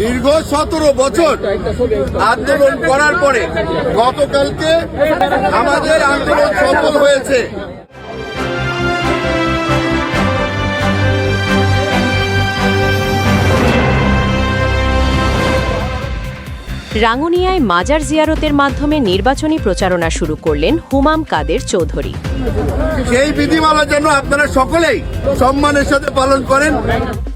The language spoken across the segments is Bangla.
দীর্ঘ সতেরো বছর আন্দোলন করার পরে গতকালকে আমাদের আন্দোলন সফল হয়েছে। রাঙ্গুনিয়ায় মাজার জিয়ারতের মাধ্যমে নির্বাচনী প্রচারণা শুরু করলেন হুমাম কাদের চৌধুরী। সেই বিধিমালা যেন আপনারা সকলেই সম্মানের সাথে পালন করেন।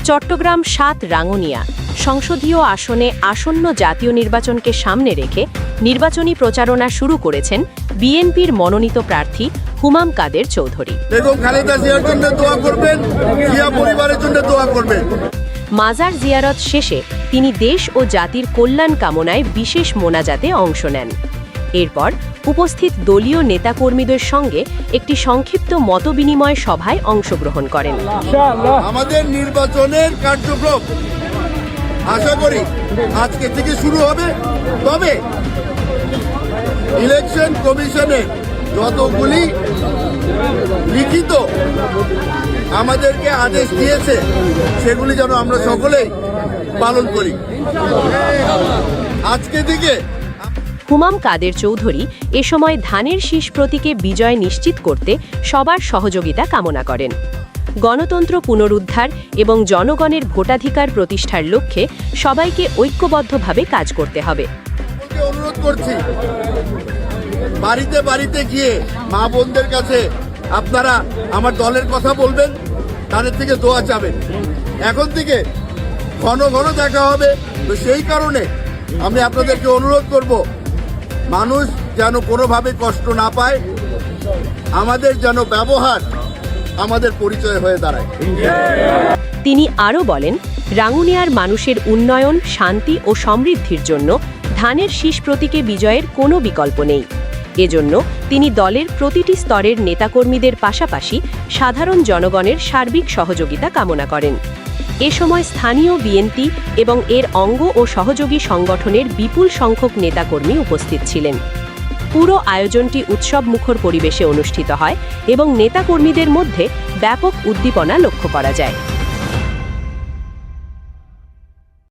চট্টগ্রাম সাত রাঙ্গুনিয়া সংসদীয় আসনে আসন্ন জাতীয় নির্বাচনকে সামনে রেখে নির্বাচনী প্রচারণা শুরু করেছেন বিএনপির মনোনীত প্রার্থী হুমাম কাদের চৌধুরী। বেগম খালেদা জিয়ার জন্য দোয়া করবেন জিয়া পরিবারের জন্য দোয়া করবেন। মাজার জিয়ারত শেষে তিনি দেশ ও জাতির কল্যাণ কামনায় বিশেষ মোনাজাতে অংশ নেন। এরপর উপস্থিত দলীয় নেতাকর্মীদের সঙ্গে একটি সংক্ষিপ্ত মতবিনিময় সভায় অংশগ্রহণ করেন। আমাদের নির্বাচনের কার্যক্রম আশা করি আজকে থেকে শুরু হবে। তবে ইলেকশন কমিশনে যতগুলি লিখিত আমাদেরকে আদেশ দিয়েছে সেগুলি যেন আমরা সকলেই পালন করি। আজকে থেকে হুমাম কাদের চৌধুরী এ সময় ধানের শীষ প্রতীকে বিজয় নিশ্চিত করতে সবার সহযোগিতা কামনা করেন। গণতন্ত্র পুনরুদ্ধার এবং জনগণের ভোটাধিকার প্রতিষ্ঠার লক্ষ্যে সবাইকে ঐক্যবদ্ধভাবে কাজ করতে হবে। অনুরোধ করছি বাড়িতে বাড়িতে গিয়ে মা বোনদের কাছে আপনারা আমার দলের কথা বলবেন তাদের থেকে দোয়া চাবেন। এখন থেকে ঘন ঘন দেখা হবে। তো সেই কারণে আমি আপনাদেরকে অনুরোধ করব, মানুষ যেন কোনোভাবে কষ্ট না পায়, আমাদের যেন ব্যবহার আমাদের পরিচয় হয়ে দাঁড়ায়। তিনি আরও বলেন, রাঙ্গুনিয়ার মানুষের উন্নয়ন, শান্তি ও সমৃদ্ধির জন্য ধানের শীষ প্রতীকে বিজয়ের কোনো বিকল্প নেই। এজন্য তিনি দলের প্রতিটি স্তরের নেতাকর্মীদের পাশাপাশি সাধারণ জনগণের সার্বিক সহযোগিতা কামনা করেন। এ সময় স্থানীয় বিএনপি এবং এর অঙ্গ ও সহযোগী সংগঠনের বিপুল সংখ্যক নেতাকর্মী উপস্থিত ছিলেন। পুরো আয়োজনটি উৎসব মুখর পরিবেশে অনুষ্ঠিত হয় এবং নেতাকর্মীদের মধ্যে ব্যাপক উদ্দীপনা লক্ষ্য করা যায়।